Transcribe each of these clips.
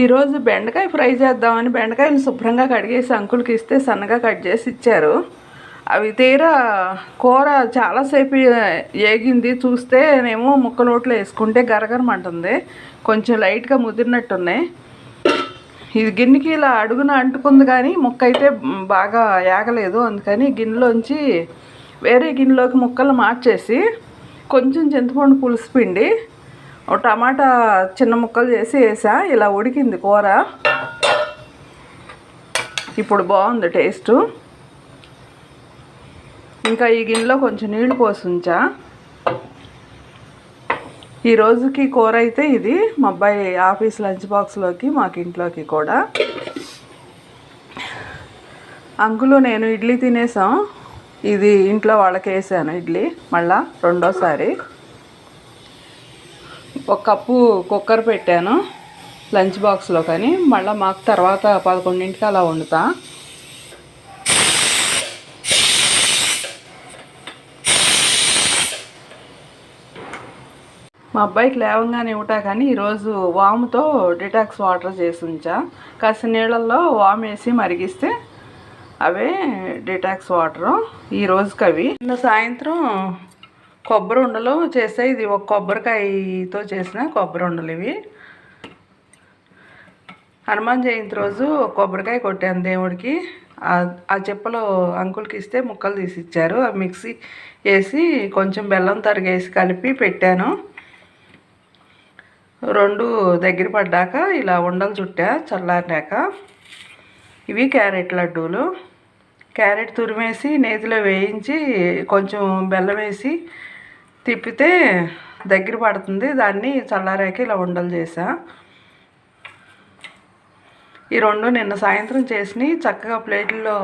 ఈరోజు బెండకాయ ఫ్రై చేద్దామని బెండకాయలు శుభ్రంగా కడిగేసి అంకుల్కి ఇస్తే సన్నగా కట్ చేసి ఇచ్చారు. అవి తీరా కూర చాలాసేపు ఏగింది. చూస్తే నేమో ముక్క నోట్లో వేసుకుంటే గరగరమంటుంది. కొంచెం లైట్గా ముదిరినట్టున్నాయి. ఇది గిన్నెకి ఇలా అడుగున అంటుకుంది కానీ ముక్క అయితే బాగా ఏగలేదు. అందుకని గిన్నెలోంచి వేరే గిన్నెలోకి ముక్కలు మార్చేసి కొంచెం చింతపండు పులుసు పిండి టమాటా చిన్న ముక్కలు చేసి వేసా ఇలా ఉడికింది కూర. ఇప్పుడు బాగుంది టేస్టు. ఇంకా ఈ గిన్నెలో కొంచెం నీళ్ళు పోసి ఉంచా. ఈ రోజుకి కూర అయితే ఇది. మా అబ్బాయి ఆఫీస్ లంచ్ బాక్స్లోకి మాకు ఇంట్లోకి కూడా. అంకులు నేను ఇడ్లీ తినేసాం. ఇది ఇంట్లో వాళ్ళకి వేసాను ఇడ్లీ మళ్ళా రెండోసారి. ఒక కప్పు కుక్కర్ పెట్టాను లంచ్ బాక్స్లో కానీ. మళ్ళీ మాకు తర్వాత పదకొండింటికి అలా వండుతా. మా అబ్బాయికి లేవంగానే ఇవ్వటా కానీ ఈరోజు వాముతో డిటాక్స్ వాటర్ చేసి ఉంచా కాసిన నీళ్ళల్లో వామ్ వేసి మరిగిస్తే అవే డిటాక్స్ వాటరు. ఈ రోజుకి అవి నిన్న సాయంత్రం కొబ్బరి ఉండలు చేస్తే ఇది ఒక కొబ్బరికాయతో చేసిన కొబ్బరి ఉండలు ఇవి. హనుమాన్ జయంతి రోజు కొబ్బరికాయ కొట్టాను దేవుడికి. ఆ చెప్పలు అంకుల్కి ఇస్తే ముక్కలు తీసి ఇచ్చారు. ఆ మిక్సీ వేసి కొంచెం బెల్లం తరిగేసి కలిపి పెట్టాను. రెండు దగ్గర పడ్డాక ఇలా ఉండలు చుట్టా చల్లారినాక. ఇవి క్యారెట్ లడ్డూలు. క్యారెట్ తురిమేసి నేతిలో వేయించి కొంచెం బెల్లం వేసి తిప్పితే దగ్గర పడుతుంది. దాన్ని చల్లారాక ఇలా ఉండలు చేసా. ఈ రెండు నిన్న సాయంత్రం చేసి చక్కగా ప్లేట్లో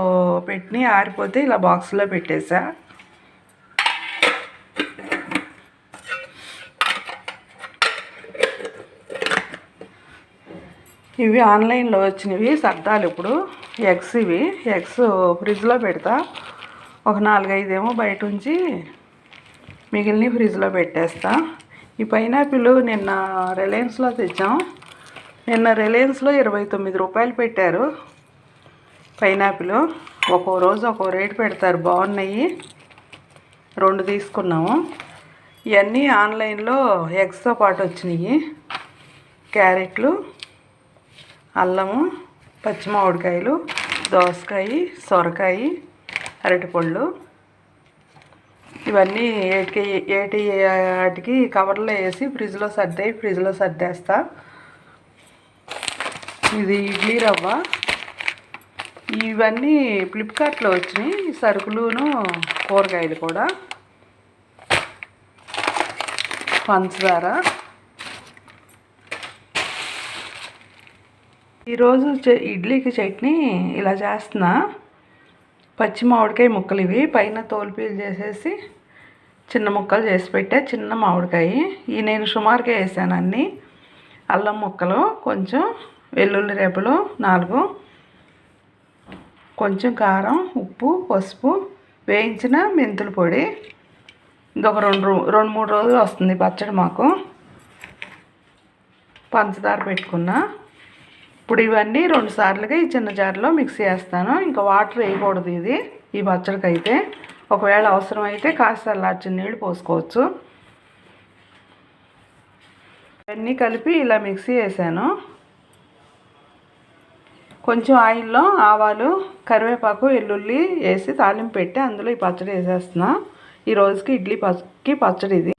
పెట్టి ఆరిపోతే ఇలా బాక్స్లో పెట్టేసా. ఇవి ఆన్లైన్లో వచ్చినవి సర్దాలు ఇప్పుడు. ఎగ్స్ ఇవి. ఎగ్స్ ఫ్రిడ్జ్లో పెడతా. ఒక నాలుగైదేమో బయట ఉంచి మిగిలిన ఫ్రిడ్జ్లో పెట్టేస్తా. ఈ పైనాపిల్ నిన్న రిలయన్స్లో తెచ్చాం. నిన్న రిలయన్స్లో ఇరవై తొమ్మిది రూపాయలు పెట్టారు. పైనాపిల్ ఒక్కో రోజు ఒక్కో రేటు పెడతారు. బాగున్నాయి. రెండు తీసుకున్నాము. ఇవన్నీ ఆన్లైన్లో ఎగ్స్తో పాటు వచ్చినాయి. క్యారెట్లు అల్లము పచ్చిమామిడికాయలు దోసకాయ సొరకాయ అరటిపళ్ళు ఇవన్నీ ఏటికి ఏటి వాటికి కవర్లో వేసి ఫ్రిడ్జ్లో సర్దాయి ఫ్రిడ్జ్లో సర్దేస్తా. ఇది ఇడ్లీ రవ్వ. ఇవన్నీ ఫ్లిప్కార్ట్లో వచ్చినాయి. సరుకులును కూరగాయలు కూడా. పంచదార. ఈరోజు ఇడ్లీకి చట్నీ ఇలా చేస్తున్నా. పచ్చి మామిడికాయ ముక్కలు ఇవి. పైన తోలుపీలు చేసేసి చిన్న ముక్కలు చేసి పెట్టే చిన్న మామిడికాయ. ఈ నేను సుమారుగా వేసాను అన్నీ. అల్లం ముక్కలు కొంచెం వెల్లుల్లి రేపలు నాలుగు. కొంచెం కారం ఉప్పు పసుపు వేయించిన మెంతుల పొడి. ఇంకొక రెండు రెండు మూడు రోజులు వస్తుంది పచ్చడి మాకు. పంచదార పెట్టుకున్నా. ఇప్పుడు ఇవన్నీ రెండు సార్లుగా ఈ చిన్న జార్లో మిక్స్ చేస్తాను. ఇంకా వాటర్ వేయకూడదు ఇది ఈ పచ్చడికి అయితే ఒకవేళ అవసరం అయితే కాస్త చల్లార్చిన నీళ్ళు పోసుకోవచ్చు. ఇవన్నీ కలిపి ఇలా మిక్సీ వేసాను కొంచెం ఆయిల్లో ఆవాలు కరివేపాకు వెల్లుల్లి వేసి తాలింపు పెట్టి అందులో ఈ పచ్చడి వేసేస్తున్నా. ఈ రోజుకి ఇడ్లీ పచ్చకి పచ్చడి ఇది.